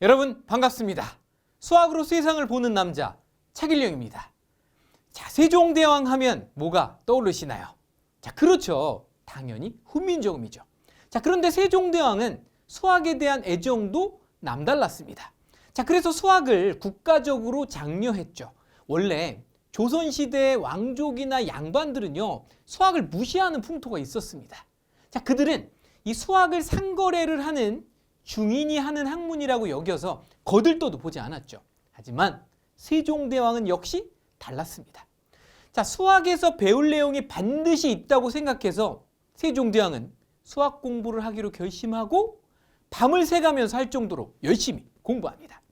여러분 반갑습니다. 수학으로 세상을 보는 남자 차길령입니다. 자, 세종대왕 하면 뭐가 떠오르시나요? 자, 그렇죠. 당연히 훈민정음이죠. 자, 그런데 세종대왕은 수학에 대한 애정도 남달랐습니다. 자, 그래서 수학을 국가적으로 장려했죠. 원래 조선시대의 왕족이나 양반들은요, 수학을 무시하는 풍토가 있었습니다. 자, 그들은 이 수학을 상거래를 하는 중인이 하는 학문이라고 여겨서 거들떠도 보지 않았죠. 하지만 세종대왕은 역시 달랐습니다. 자, 수학에서 배울 내용이 반드시 있다고 생각해서 세종대왕은 수학 공부를 하기로 결심하고 밤을 새가면서 할 정도로 열심히 공부합니다.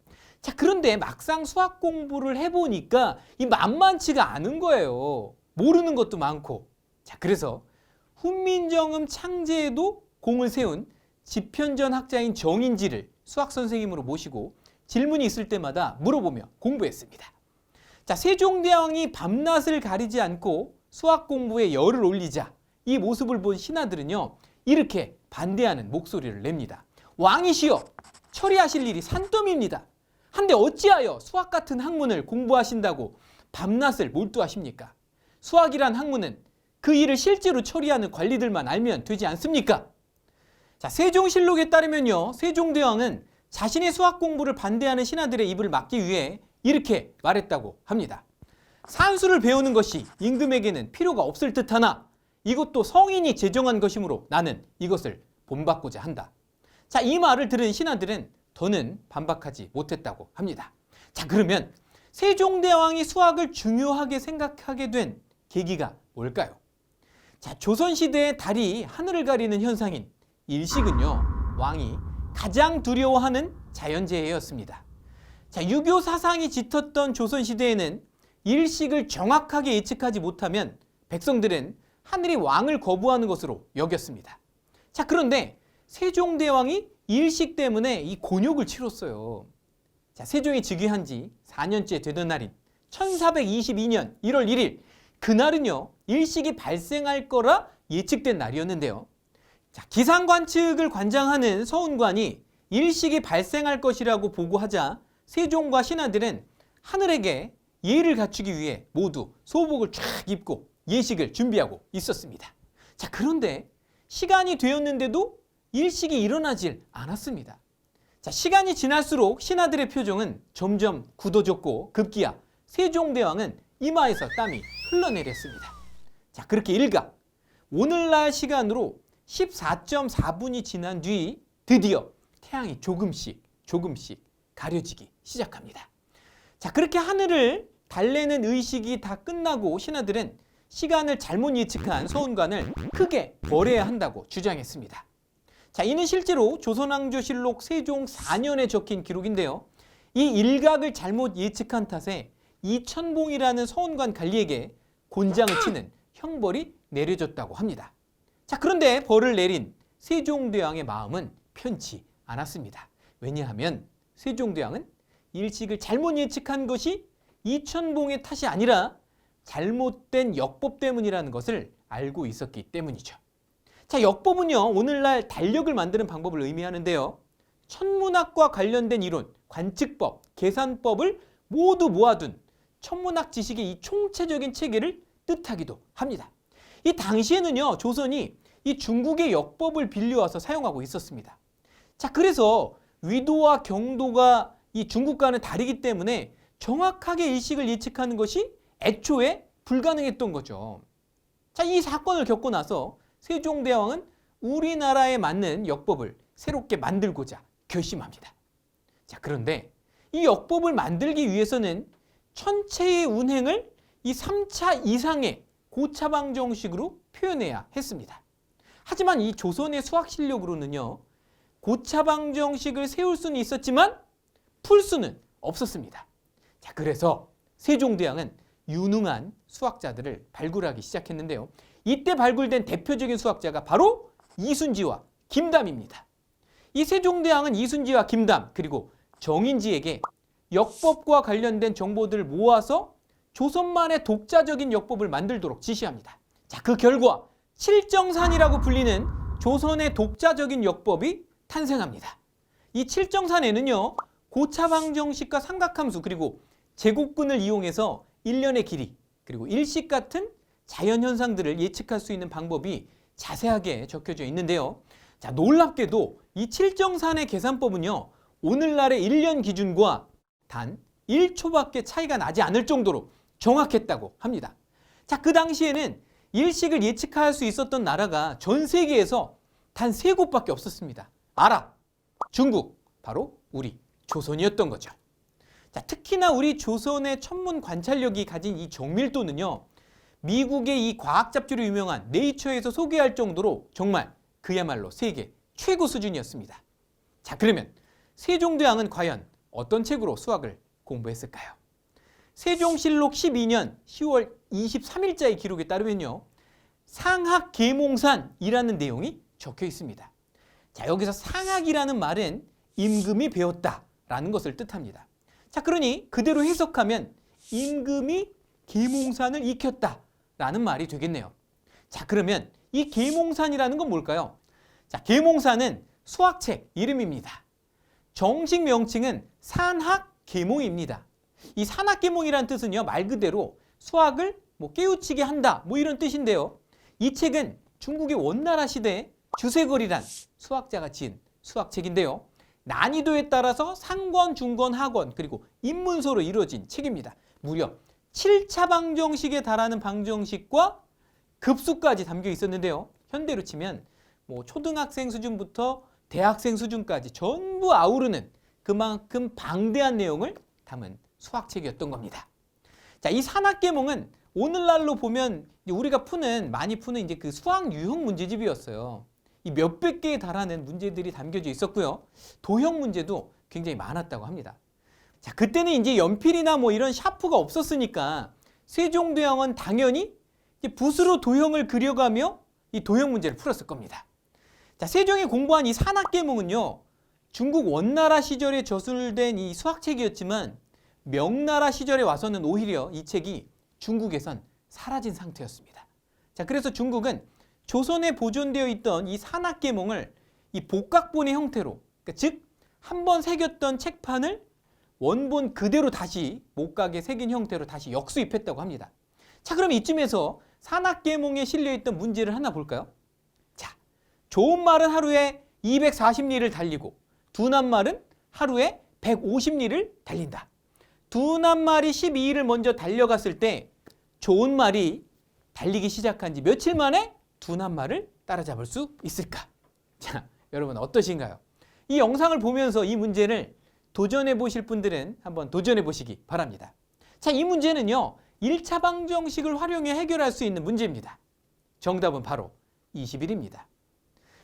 자, 그런데 막상 수학 공부를 해보니까 이 만만치가 않은 거예요. 모르는 것도 많고. 자, 그래서 훈민정음 창제에도 공을 세운 지편전 학자인 정인지를 수학 선생님으로 모시고 질문이 있을 때마다 물어보며 공부했습니다. 자, 세종대왕이 밤낮을 가리지 않고 수학 공부에 열을 올리자 이 모습을 본 신하들은요 이렇게 반대하는 목소리를 냅니다. 왕이시여 처리하실 일이 산더미입니다. 한데 어찌하여 수학 같은 학문을 공부하신다고 밤낮을 몰두하십니까? 수학이란 학문은 그 일을 실제로 처리하는 관리들만 알면 되지 않습니까? 자, 세종실록에 따르면요. 세종대왕은 자신의 수학 공부를 반대하는 신하들의 입을 막기 위해 이렇게 말했다고 합니다. 산수를 배우는 것이 임금에게는 필요가 없을 듯하나 이것도 성인이 제정한 것이므로 나는 이것을 본받고자 한다. 자, 이 말을 들은 신하들은 더는 반박하지 못했다고 합니다. 자, 그러면 세종대왕이 수학을 중요하게 생각하게 된 계기가 뭘까요? 자, 조선시대의 달이 하늘을 가리는 현상인 일식은요, 왕이 가장 두려워하는 자연재해였습니다. 자, 유교 사상이 짙었던 조선 시대에는 일식을 정확하게 예측하지 못하면 백성들은 하늘이 왕을 거부하는 것으로 여겼습니다. 자, 그런데 세종대왕이 일식 때문에 이 곤욕을 치렀어요. 자, 세종이 즉위한 지 4년째 되던 날인 1422년 1월 1일 그날은요 일식이 발생할 거라 예측된 날이었는데요. 자, 기상 관측을 관장하는 서운관이 일식이 발생할 것이라고 보고하자 세종과 신하들은 하늘에게 예를 갖추기 위해 모두 소복을 쫙 입고 예식을 준비하고 있었습니다. 자, 그런데 시간이 되었는데도 일식이 일어나질 않았습니다. 자, 시간이 지날수록 신하들의 표정은 점점 굳어졌고 급기야 세종대왕은 이마에서 땀이 흘러내렸습니다. 자, 그렇게 일각 오늘날 시간으로 14.4분이 지난 뒤 드디어 태양이 조금씩 조금씩 가려지기 시작합니다. 자, 그렇게 하늘을 달래는 의식이 다 끝나고 신하들은 시간을 잘못 예측한 서운관을 크게 벌해야 한다고 주장했습니다. 자, 이는 실제로 조선왕조실록 세종 4년에 적힌 기록인데요. 이 일각을 잘못 예측한 탓에 이천봉이라는 서원관 관리에게 곤장을 치는 형벌이 내려졌다고 합니다. 자, 그런데 벌을 내린 세종대왕의 마음은 편치 않았습니다. 왜냐하면 세종대왕은 일식을 잘못 예측한 것이 이천봉의 탓이 아니라 잘못된 역법 때문이라는 것을 알고 있었기 때문이죠. 자, 역법은요, 오늘날 달력을 만드는 방법을 의미하는데요. 천문학과 관련된 이론, 관측법, 계산법을 모두 모아둔 천문학 지식의 이 총체적인 체계를 뜻하기도 합니다. 이 당시에는요, 조선이 이 중국의 역법을 빌려와서 사용하고 있었습니다. 자, 그래서 위도와 경도가 이 중국과는 다르기 때문에 정확하게 일식을 예측하는 것이 애초에 불가능했던 거죠. 자, 이 사건을 겪고 나서 세종대왕은 우리나라에 맞는 역법을 새롭게 만들고자 결심합니다. 자, 그런데 이 역법을 만들기 위해서는 천체의 운행을 이 3차 이상의 고차방 정식으로 표현해야 했습니다. 하지만 이 조선의 수학 실력으로는요, 고차방 정식을 세울 수는 있었지만 풀 수는 없었습니다. 자, 그래서 세종대왕은 유능한 수학자들을 발굴하기 시작했는데요. 이때 발굴된 대표적인 수학자가 바로 이순지와 김담입니다. 이 세종대왕은 이순지와 김담 그리고 정인지에게 역법과 관련된 정보들을 모아서 조선만의 독자적인 역법을 만들도록 지시합니다. 자, 그 결과 칠정산이라고 불리는 조선의 독자적인 역법이 탄생합니다. 이 칠정산에는요, 고차방정식과 삼각함수 그리고 제곱근을 이용해서 일련의 길이 그리고 일식 같은 자연 현상들을 예측할 수 있는 방법이 자세하게 적혀져 있는데요. 자, 놀랍게도 이 칠정산의 계산법은요. 오늘날의 일년 기준과 단 1초밖에 차이가 나지 않을 정도로 정확했다고 합니다. 자, 그 당시에는 일식을 예측할 수 있었던 나라가 전 세계에서 단 세 곳밖에 없었습니다. 아랍, 중국, 바로 우리 조선이었던 거죠. 자, 특히나 우리 조선의 천문 관찰력이 가진 이 정밀도는요. 미국의 이 과학 잡지로 유명한 네이처에서 소개할 정도로 정말 그야말로 세계 최고 수준이었습니다. 자, 그러면 세종대왕은 과연 어떤 책으로 수학을 공부했을까요? 세종실록 12년 10월 23일자의 기록에 따르면요. 상학계몽산이라는 내용이 적혀 있습니다. 자, 여기서 상학이라는 말은 임금이 배웠다라는 것을 뜻합니다. 자, 그러니 그대로 해석하면 임금이 계몽산을 익혔다라는 말이 되겠네요. 자, 그러면 이 계몽산이라는 건 뭘까요? 자, 계몽산은 수학책 이름입니다. 정식 명칭은 산학 계몽입니다. 이 산학계몽이라는 뜻은요, 말 그대로 수학을 뭐 깨우치게 한다, 뭐 이런 뜻인데요. 이 책은 중국의 원나라 시대 주세거리란 수학자가 지은 수학책인데요. 난이도에 따라서 상권, 중권, 하권 그리고 입문서로 이루어진 책입니다. 무려 7차 방정식에 달하는 방정식과 급수까지 담겨 있었는데요. 현대로 치면 뭐 초등학생 수준부터 대학생 수준까지 전부 아우르는 그만큼 방대한 내용을 담은 수학책이었던 겁니다. 자, 이 산학계몽은 오늘날로 보면 우리가 푸는 많이 푸는 이제 그 수학 유형 문제집이었어요. 이 몇백 개에 달하는 문제들이 담겨져 있었고요. 도형 문제도 굉장히 많았다고 합니다. 자, 그때는 이제 연필이나 뭐 이런 샤프가 없었으니까 세종대왕은 당연히 붓으로 도형을 그려가며 이 도형 문제를 풀었을 겁니다. 자, 세종이 공부한 이 산학계몽은요. 중국 원나라 시절에 저술된 이 수학책이었지만 명나라 시절에 와서는 오히려 이 책이 중국에선 사라진 상태였습니다. 자, 그래서 중국은 조선에 보존되어 있던 이 산학계몽을 이 복각본의 형태로, 그러니까 즉, 한 번 새겼던 책판을 원본 그대로 다시 목각에 새긴 형태로 다시 역수입했다고 합니다. 자, 그럼 이쯤에서 산학계몽에 실려있던 문제를 하나 볼까요? 자, 좋은 말은 하루에 240리를 달리고 둔한 말은 하루에 150리를 달린다. 둔한 말이 12일을 먼저 달려갔을 때 좋은 말이 달리기 시작한 지 며칠 만에 둔한 말을 따라잡을 수 있을까? 자, 여러분 어떠신가요? 이 영상을 보면서 이 문제를 도전해 보실 분들은 한번 도전해 보시기 바랍니다. 자, 이 문제는요. 1차 방정식을 활용해 해결할 수 있는 문제입니다. 정답은 바로 21입니다.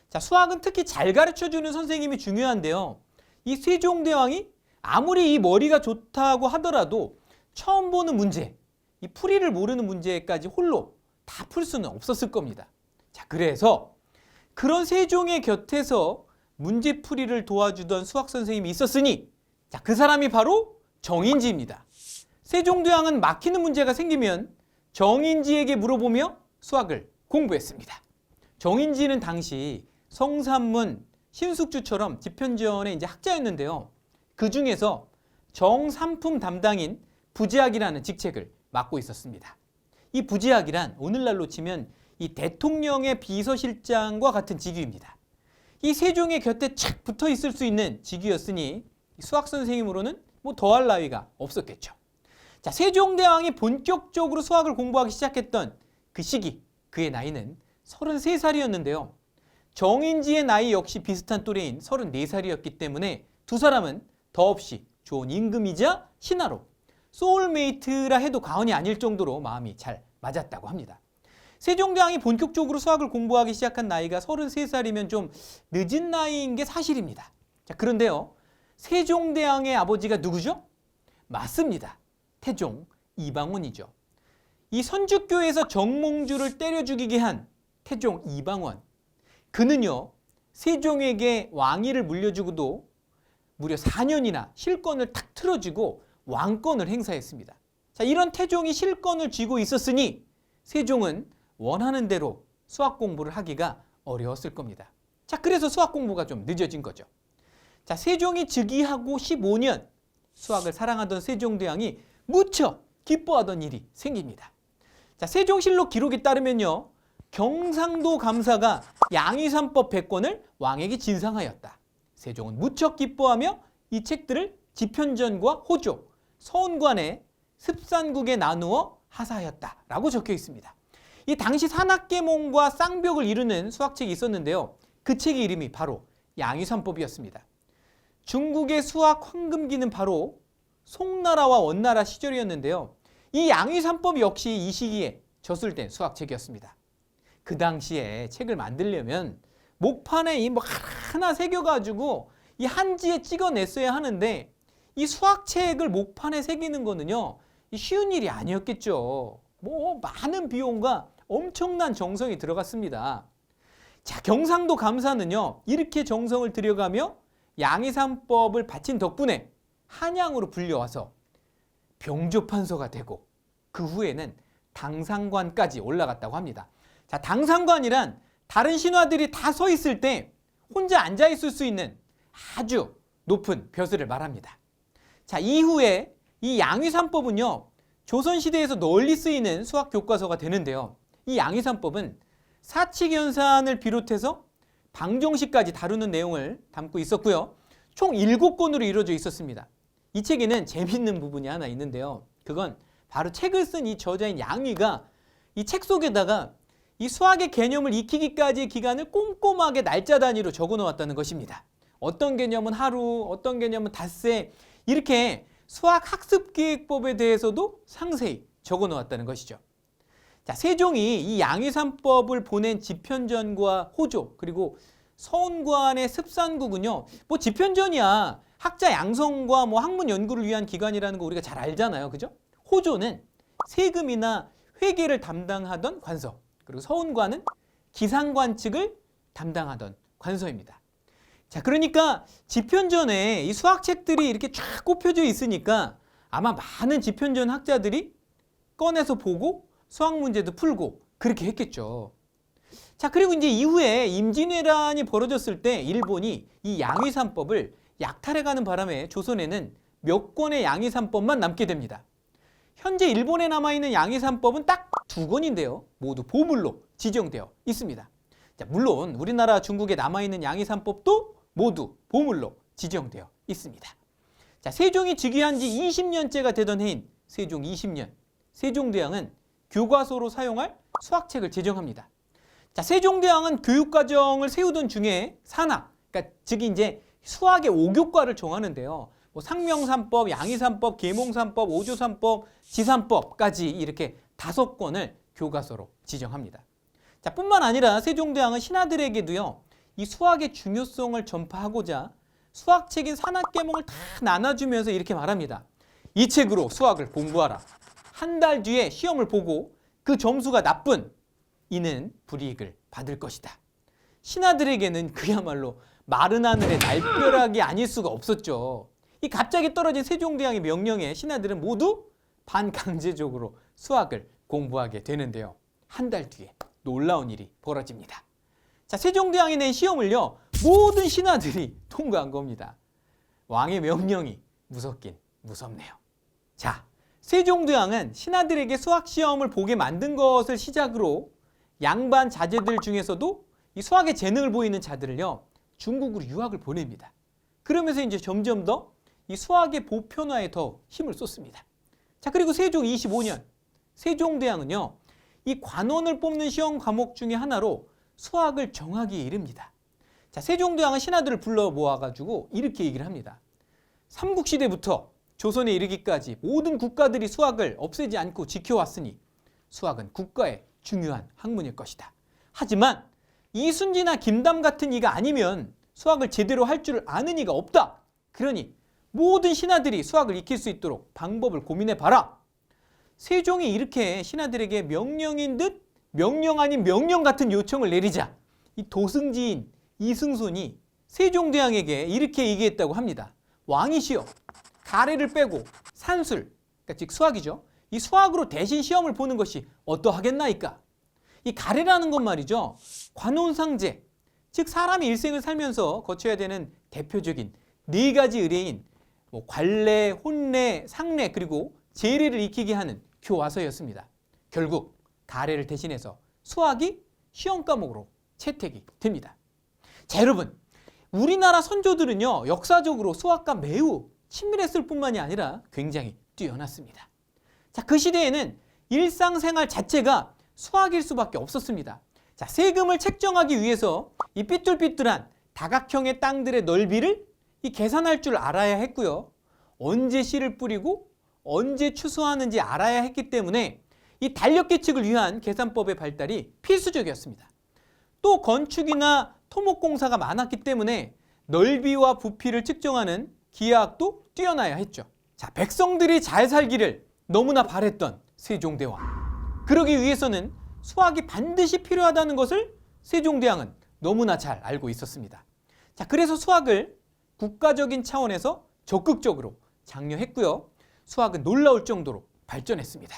자, 수학은 특히 잘 가르쳐 주는 선생님이 중요한데요. 이 세종대왕이 아무리 이 머리가 좋다고 하더라도 처음 보는 문제, 이 풀이를 모르는 문제까지 홀로 다 풀 수는 없었을 겁니다. 자, 그래서 그런 세종의 곁에서 문제 풀이를 도와주던 수학 선생님이 있었으니 자, 그 사람이 바로 정인지입니다. 세종대왕은 막히는 문제가 생기면 정인지에게 물어보며 수학을 공부했습니다. 정인지는 당시 성산문, 신숙주처럼 집현전의 이제 학자였는데요. 그 중에서 정삼품 담당인 부지학이라는 직책을 맡고 있었습니다. 이 부지학이란 오늘날로 치면 이 대통령의 비서실장과 같은 직위입니다. 이 세종의 곁에 착 붙어 있을 수 있는 직위였으니 수학 선생님으로는 뭐 더할 나위가 없었겠죠. 자, 세종대왕이 본격적으로 수학을 공부하기 시작했던 그 시기, 그의 나이는 33살이었는데요. 정인지의 나이 역시 비슷한 또래인 34살이었기 때문에 두 사람은 더없이 좋은 임금이자 신하로 소울메이트라 해도 과언이 아닐 정도로 마음이 잘 맞았다고 합니다. 세종대왕이 본격적으로 수학을 공부하기 시작한 나이가 33살이면 좀 늦은 나이인 게 사실입니다. 자, 그런데요. 세종대왕의 아버지가 누구죠? 맞습니다. 태종 이방원이죠. 이 선주교에서 정몽주를 때려 죽이게 한 태종 이방원. 그는요. 세종에게 왕위를 물려주고도 무려 4년이나 실권을 탁 틀어주고 왕권을 행사했습니다. 자, 이런 태종이 실권을 쥐고 있었으니 세종은 원하는 대로 수학 공부를 하기가 어려웠을 겁니다. 자, 그래서 수학 공부가 좀 늦어진 거죠. 자, 세종이 즉위하고 15년 수학을 사랑하던 세종대왕이 무척 기뻐하던 일이 생깁니다. 자, 세종실록 기록에 따르면요. 경상도 감사가 양의삼법 100권을 왕에게 진상하였다. 세종은 무척 기뻐하며 이 책들을 지편전과 호조, 서운관의 습산국에 나누어 하사하였다라고 적혀 있습니다. 이 당시 산악계몽과 쌍벽을 이루는 수학책이 있었는데요. 그 책의 이름이 바로 양의삼법이었습니다. 중국의 수학 황금기는 바로 송나라와 원나라 시절이었는데요. 이 양의삼법 역시 이 시기에 저술된 수학책이었습니다. 그 당시에 책을 만들려면 목판에 이 뭐 하나 새겨가지고 이 한지에 찍어냈어야 하는데 이 수학책을 목판에 새기는 거는요 이 쉬운 일이 아니었겠죠. 뭐 많은 비용과 엄청난 정성이 들어갔습니다. 자 경상도 감사는요 이렇게 정성을 들여가며 양의삼법을 바친 덕분에 한양으로 불려와서 병조판서가 되고 그 후에는 당상관까지 올라갔다고 합니다. 자, 당상관이란 다른 신하들이 다 서 있을 때 혼자 앉아 있을 수 있는 아주 높은 벼슬을 말합니다. 자, 이후에 이 양의삼법은요. 조선 시대에서 널리 쓰이는 수학 교과서가 되는데요. 이 양의삼법은 사칙연산을 비롯해서 방정식까지 다루는 내용을 담고 있었고요. 총 7권으로 이루어져 있었습니다. 이 책에는 재밌는 부분이 하나 있는데요. 그건 바로 책을 쓴 이 저자인 양의가 이 책 속에다가 이 수학의 개념을 익히기까지의 기간을 꼼꼼하게 날짜 단위로 적어 놓았다는 것입니다. 어떤 개념은 하루, 어떤 개념은 닷새 이렇게 수학 학습 기획법에 대해서도 상세히 적어 놓았다는 것이죠. 자, 세종이 이 양의삼법을 보낸 지편전과 호조 그리고 서운관의 습산국은요. 뭐 지편전이야 학자 양성과 뭐 학문 연구를 위한 기관이라는 거 우리가 잘 알잖아요. 그죠? 호조는 세금이나 회계를 담당하던 관서 그리고 서운관은 기상관 측을 담당하던 관서입니다. 자, 그러니까 지편전에 이 수학책들이 이렇게 쫙 꼽혀져 있으니까 아마 많은 지편전 학자들이 꺼내서 보고 수학 문제도 풀고 그렇게 했겠죠. 자, 그리고 이제 이후에 임진왜란이 벌어졌을 때 일본이 이 양의삼법을 약탈해가는 바람에 조선에는 몇 권의 양의삼법만 남게 됩니다. 현재 일본에 남아있는 양의삼법은 딱두 권인데요. 모두 보물로 지정되어 있습니다. 자, 물론 우리나라 중국에 남아있는 양의삼법도 모두 보물로 지정되어 있습니다. 자, 세종이 즉위한 지 20년째가 되던 해인 세종 20년, 세종대왕은 교과서로 사용할 수학책을 제정합니다. 자, 세종대왕은 교육과정을 세우던 중에 산학, 그러니까 즉 이제 수학의 5교과를 정하는데요. 뭐 상명삼법, 양의삼법, 계몽삼법, 오조삼법, 지삼법까지 이렇게 다섯 권을 교과서로 지정합니다. 자, 뿐만 아니라 세종대왕은 신하들에게도요. 이 수학의 중요성을 전파하고자 수학책인 산학계몽을 다 나눠주면서 이렇게 말합니다. 이 책으로 수학을 공부하라. 한 달 뒤에 시험을 보고 그 점수가 나쁜 이는 불이익을 받을 것이다. 신하들에게는 그야말로 마른 하늘의 날벼락이 아닐 수가 없었죠. 이 갑자기 떨어진 세종대왕의 명령에 신하들은 모두 반강제적으로 수학을 공부하게 되는데요. 한 달 뒤에 놀라운 일이 벌어집니다. 자, 세종대왕이 낸 시험을요. 모든 신하들이 통과한 겁니다. 왕의 명령이 무섭긴 무섭네요. 자, 세종대왕은 신하들에게 수학 시험을 보게 만든 것을 시작으로 양반 자제들 중에서도 이 수학의 재능을 보이는 자들을요. 중국으로 유학을 보냅니다. 그러면서 이제 점점 더 이 수학의 보편화에 더 힘을 쏟습니다. 자, 그리고 세종 25년 세종대왕은요. 이 관원을 뽑는 시험 과목 중에 하나로 수학을 정하기에 이릅니다. 자, 세종대왕은 신하들을 불러 모아 가지고 이렇게 얘기를 합니다. 삼국 시대부터 조선에 이르기까지 모든 국가들이 수학을 없애지 않고 지켜왔으니 수학은 국가의 중요한 학문일 것이다. 하지만 이순지나 김담 같은 이가 아니면 수학을 제대로 할 줄 아는 이가 없다. 그러니 모든 신하들이 수학을 익힐 수 있도록 방법을 고민해 봐라. 세종이 이렇게 신하들에게 명령인 듯 명령 아닌 명령 같은 요청을 내리자 이 도승지인 이승손이 세종대왕에게 이렇게 얘기했다고 합니다. 왕이시여 가래를 빼고 산술 그러니까 즉 수학이죠. 이 수학으로 대신 시험을 보는 것이 어떠하겠나이까? 이 가래라는 건 말이죠. 관혼상제 즉 사람이 일생을 살면서 거쳐야 되는 대표적인 네 가지 의례인 뭐 관례, 혼례, 상례 그리고 제례를 익히게 하는 교과서였습니다. 결국 가래를 대신해서 수학이 시험 과목으로 채택이 됩니다. 자 여러분 우리나라 선조들은요 역사적으로 수학과 매우 친밀했을 뿐만이 아니라 굉장히 뛰어났습니다. 자 그 시대에는 일상생활 자체가 수학일 수밖에 없었습니다. 자 세금을 책정하기 위해서 이 삐뚤삐뚤한 다각형의 땅들의 넓이를 이 계산할 줄 알아야 했고요. 언제 씨를 뿌리고 언제 추수하는지 알아야 했기 때문에 이 달력 계측을 위한 계산법의 발달이 필수적이었습니다. 또 건축이나 토목공사가 많았기 때문에 넓이와 부피를 측정하는 기하학도 뛰어나야 했죠. 자, 백성들이 잘 살기를 너무나 바랬던 세종대왕. 그러기 위해서는 수학이 반드시 필요하다는 것을 세종대왕은 너무나 잘 알고 있었습니다. 자, 그래서 수학을 국가적인 차원에서 적극적으로 장려했고요. 수학은 놀라울 정도로 발전했습니다.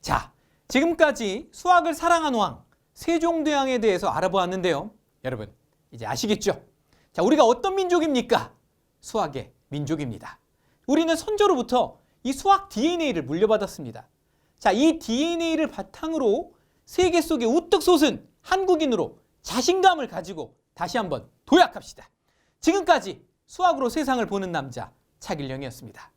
자, 지금까지 수학을 사랑한 왕 세종대왕에 대해서 알아보았는데요. 여러분, 이제 아시겠죠? 자, 우리가 어떤 민족입니까? 수학의 민족입니다. 우리는 선조로부터 이 수학 DNA를 물려받았습니다. 자, 이 DNA를 바탕으로 세계 속에 우뚝 솟은 한국인으로 자신감을 가지고 다시 한번 도약합시다. 지금까지 수학으로 세상을 보는 남자 차길령이었습니다.